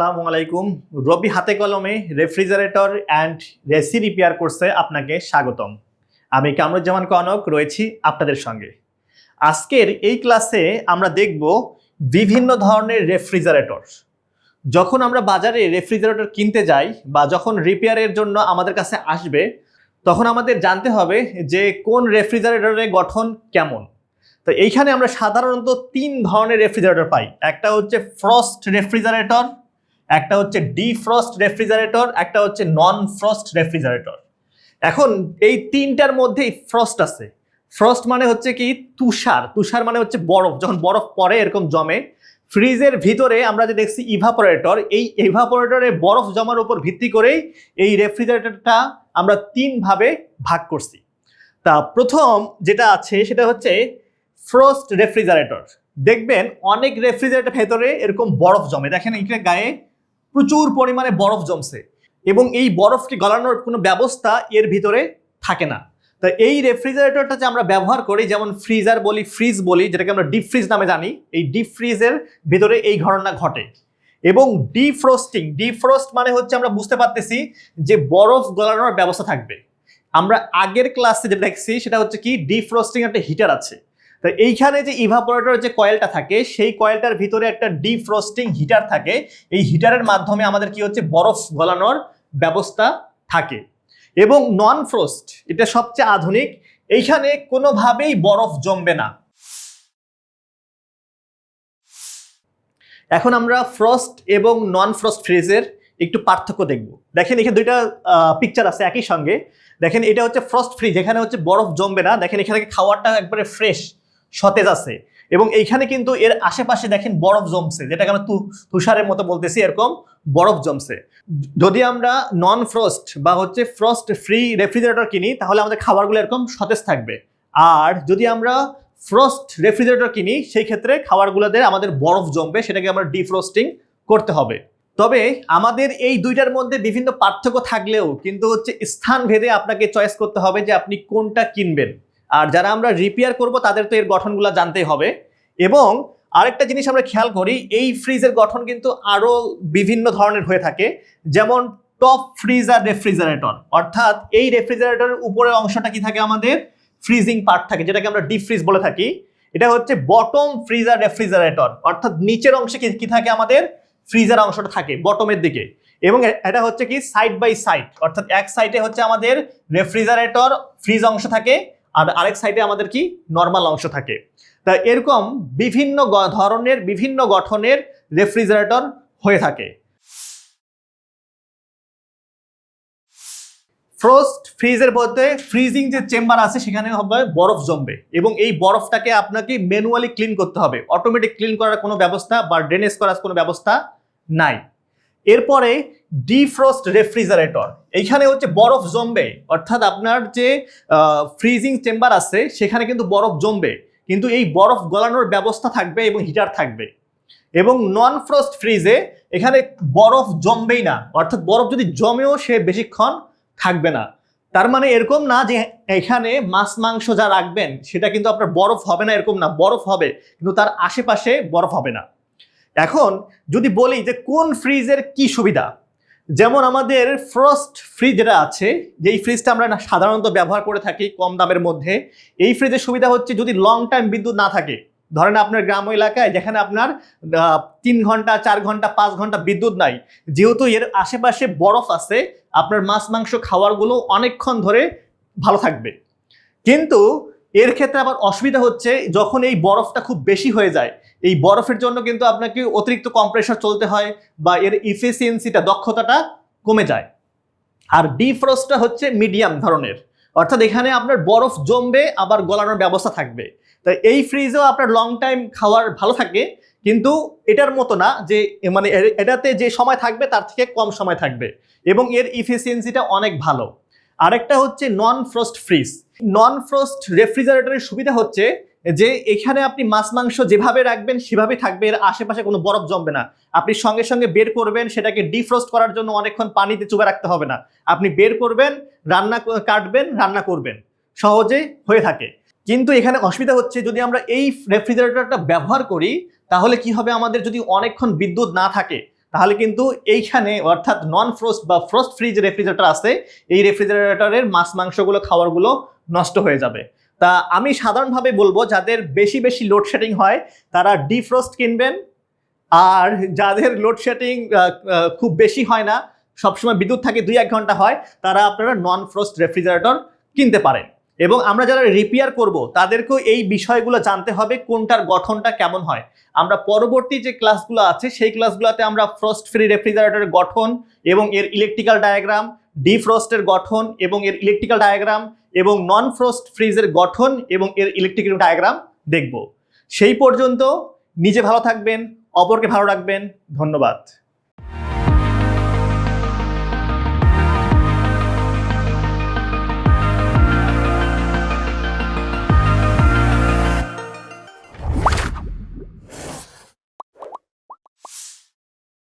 আসসালামু আলাইকুম। রবি হাতে কলমে রেফ্রিজারেটর অ্যান্ড রেসি রিপেয়ার কোর্সে আপনাকে স্বাগতম। আমি কামরুজ্জামান কনক, রয়েছি আপনাদের সঙ্গে। আজকের এই ক্লাসে আমরা দেখব বিভিন্ন ধরনের রেফ্রিজারেটর। যখন আমরা বাজারে রেফ্রিজারেটর কিনতে যাই বা যখন রিপেয়ারের জন্য আমাদের কাছে আসবে, তখন আমাদের জানতে হবে যে কোন রেফ্রিজারেটরের গঠন কেমন। তো এইখানে আমরা সাধারণত তিন ধরনের রেফ্রিজারেটর পাই। একটা হচ্ছে ফ্রস্ট রেফ্রিজারেটর একটা হচ্ছে ডিফ্রস্ট রেফ্রিজারেটর একটা হচ্ছে নন ফ্রস্ট রেফ্রিজারেটর এখন এই তিনটার মধ্যেই ফ্রস্ট আছে। ফ্রস্ট মানে হচ্ছে কি? তুষার। তুষার মানে হচ্ছে বরফ। যখন বরফ পড়ে, এরকম জমে, ফ্রিজের ভিতরে আমরা যে দেখছি ইভাপোরেটর এই ইভাপোরেটরে বরফ জমার উপর ভিত্তি করেই এই রেফ্রিজারেটরটা আমরা তিন ভাবে ভাগ করছি। তা প্রথম যেটা আছে, সেটা হচ্ছে ফ্রস্ট রেফ্রিজারেটর দেখবেন, অনেক রেফ্রিজারেটর ভেতরে এরকম বরফ জমে। দেখেন এখানে গায়ে প্রচুর পরিমাণে বরফ জমছে এবং এই বরফকে গলানোর কোনো ব্যবস্থা এর ভিতরে থাকে না। তা এই রেফ্রিজারেটরটা যে আমরা ব্যবহার করি, যেমন ফ্রিজার বলি ফ্রিজ বলি, যেটাকে আমরা ডিপ ফ্রিজ নামে জানি, এই ডিপ ফ্রিজের ভিতরে এই ঘটনা ঘটে। এবং ডিফ্রস্টিং ডিফ্রস্ট মানে হচ্ছে আমরা বুঝতে পারতেছি যে বরফ গলানোর ব্যবস্থা থাকবে। আমরা আগের ক্লাসে যেটা দেখছি, সেটা হচ্ছে কি ডিফ্রস্টিং একটা হিটার আছে। তো এইখানে যে ইভাপোরেটর যে কয়েলটা থাকে, সেই কয়েলটার ভিতরে একটা ডিফ্রস্টিং হিটার থাকে। এই হিটারের মাধ্যমে আমাদের কি হচ্ছে? বরফ গলানোর ব্যবস্থা থাকে। এবং নন ফ্রস্ট এটা সবচেয়ে আধুনিক, এইখানে কোনোভাবেই বরফ জমবে না। এখন আমরা ফ্রস্ট এবং নন ফ্রস্ট ফ্রিজের একটু পার্থক্য দেখব। দেখেন এখানে দুইটা পিকচার আছে একই সঙ্গে। দেখেন এটা হচ্ছে ফ্রস্ট ফ্রিজ এখানে হচ্ছে বরফ জমবে না। দেখেন এখানে খাওয়ারটা একবারে ফ্রেশ সতেজ আছে। এবং এইখানে কিন্তু এর আশেপাশে দেখেন বরফ জমছে, যেটাকে আমরা তুষারের মতো বলতেছি, এরকম বরফ জমছে। যদি আমরা নন ফ্রস্ট বা হচ্ছে ফ্রস্ট ফ্রি রেফ্রিজারেটর কিনি, তাহলে আমাদের খাবারগুলো এরকম সতেজ থাকবে। আর যদি আমরা ফ্রস্ট রেফ্রিজারেটর কিনি, সেই ক্ষেত্রে খাবারগুলোতে আমাদের বরফ জমবে, সেটাকে আমরা ডিফ্রস্টিং করতে হবে। তবে আমাদের এই দুইটার মধ্যে বিভিন্ন পার্থক্য থাকলেও কিন্তু হচ্ছে স্থান ভেদে আপনাকে চয়েস করতে হবে যে আপনি কোনটা কিনবেন। আর যারা আমরা রিপেয়ার করব, তাদের তো এর গঠনগুলো জানতেই হবে। এবং আরেকটা জিনিস আমরা খেয়াল করি, এই ফ্রিজের গঠন কিন্তু আরও বিভিন্ন ধরনের হয়ে থাকে। যেমন টপ ফ্রিজ আর রেফ্রিজারেটর অর্থাৎ এই রেফ্রিজারেটরের উপরের অংশটা কি থাকে আমাদের? ফ্রিজিং পার্ট থাকে, যেটাকে আমরা ডিপ ফ্রিজ বলে থাকি। এটা হচ্ছে বটম ফ্রিজার রেফ্রিজারেটর অর্থাৎ নিচের অংশে কি কি থাকে আমাদের? ফ্রিজার অংশটা থাকে বটমের দিকে। এবং এটা হচ্ছে কি সাইড বাই সাইড অর্থাৎ এক সাইডে হচ্ছে আমাদের রেফ্রিজারেটর ফ্রিজ অংশ থাকে আর আরেক সাইডে আমাদের কি? নর্মাল অংশ থাকে। তা এরকম বিভিন্ন ধরনের বিভিন্ন গঠনের রেফ্রিজারেটর হয়ে থাকে। ফ্রোস্ট ফ্রিজের মধ্যে ফ্রিজিং যে চেম্বার আছে, সেখানে হবে বরফ জমবে। এবং এই বরফটাকে আপনাকে ম্যানুয়ালি ক্লিন করতে হবে। অটোমেটিক ক্লিন করার কোনো ব্যবস্থা বা ড্রেনেজ করার কোনো ব্যবস্থা নাই। এরপরে ডিফ্রস্ট রেফ্রিজারেটর এইখানে হচ্ছে বরফ জমবে। অর্থাৎ আপনার যে ফ্রিজিং চেম্বার আছে, সেখানে কিন্তু বরফ জমবে। কিন্তু এই বরফ গলানোর ব্যবস্থা থাকবে এবং হিটার থাকবে। এবং নন ফ্রস্ট ফ্রিজে এখানে বরফ জমবেই না। অর্থাৎ বরফ যদি জমেও সে বেশিক্ষণ থাকবে না। তার মানে এরকম না যে, এখানে মাছ মাংস যা রাখবেন, সেটা কিন্তু আপনার বরফ হবে না এরকম না। বরফ হবে, কিন্তু তার আশেপাশে বরফ হবে না। এখন যদি বলি যে কোন ফ্রিজের কি সুবিধা, যেমন আমাদের ফ্রস্ট ফ্রিজ যেটা আছে, যেই ফ্রিজটা আমরা সাধারণত ব্যবহার করে থাকি কম দামের মধ্যে, এই ফ্রিজের সুবিধা হচ্ছে যদি লং টাইম বিদ্যুৎ না থাকে। ধরেন আপনার গ্রাম এলাকায় যেখানে আপনার তিন ঘণ্টা, চার ঘণ্টা, পাঁচ ঘণ্টা বিদ্যুৎ নাই, যেহেতু এর আশেপাশে বরফ আছে, আপনার মাছ, মাংস খাওয়ারগুলো অনেকক্ষণ ধরে ভালো থাকবে। কিন্তু এর ক্ষেত্রে আবার অসুবিধা হচ্ছে যখন এই বরফটা খুব বেশি হয়ে যায়, এই বরফের জন্য কিন্তু আপনাকে অতিরিক্ত কম্প্রেসার চলতে হয় বা এর ইফিসিয়েন্সিটা দক্ষতাটা কমে যায়। আর ডিফ্রস্টটা হচ্ছে মিডিয়াম ধরনের। অর্থাৎ এখানে আপনার বরফ জমবে, আবার গলানোর ব্যবস্থা থাকবে। তাই এই ফ্রিজেও আপনার লং টাইম খাওয়ার ভালো থাকে, কিন্তু এটার মতো না যে মানে এটাতে যে সময় থাকবে, তার থেকে কম সময় থাকবে। এবং এর ইফিসিয়েন্সিটা অনেক ভালো। আরেকটা হচ্ছে non frost fridge non frost রেফ্রিজারেটরের সুবিধা হচ্ছে যে এখানে আপনি মাছ মাংস যেভাবে রাখবেন সেভাবেই থাকবে। এর আশেপাশে কোনো বরফ জমবে না। আপনি সঙ্গে সঙ্গে বের করবেন, সেটাকে ডিফ্রস্ট করার জন্য অনেকক্ষণ পানিতে চুবে রাখতে হবে না। আপনি বের করবেন, রান্না কাটবেন, রান্না করবেন। সহজে হয়ে থাকে। কিন্তু এখানে অসুবিধা হচ্ছে, যদি আমরা এই রেফ্রিজারেটরটা ব্যবহার করি, তাহলে কি হবে? আমাদের যদি অনেকক্ষণ বিদ্যুৎ না থাকে তাহলে কিন্তু এইখানে অর্থাৎ নন ফ্রোস্ট বা ফ্রোস্ট ফ্রিজ রেফ্রিজারেটর আছে, এই রেফ্রিজারেটরের মাছ, মাংসগুলো, খাবারগুলো নষ্ট হয়ে যাবে। তা আমি সাধারণভাবে বলব, যাদের বেশি বেশি লোডশেডিং হয়, তারা ডিফ্রস্ট কিনবেন। আর যাদের লোডশেডিং খুব বেশি হয় না, সবসময় বিদ্যুৎ থাকে দুই এক ঘণ্টা হয়, তারা আপনারা নন ফ্রোস্ট রেফ্রিজারেটর কিনতে পারেন। এবং আমরা যারা রিপেয়ার করব, তাদেরকেও এই বিষয়গুলো জানতে হবে, কোনটার গঠনটা কেমন হয়। আমরা পরবর্তী যে ক্লাসগুলো আছে, সেই ক্লাসগুলোতে আমরা ফ্রস্ট ফ্রি রেফ্রিজারেটরের গঠন এবং এর ইলেকট্রিক্যাল ডায়াগ্রাম ডিফ্রস্টের গঠন এবং এর ইলেকট্রিক্যাল ডায়াগ্রাম এবং নন ফ্রস্ট ফ্রিজের গঠন এবং এর ইলেকট্রিক্যাল ডায়াগ্রাম দেখব। সেই পর্যন্ত নিজে ভালো থাকবেন, অপরকে ভালো রাখবেন, ধন্যবাদ।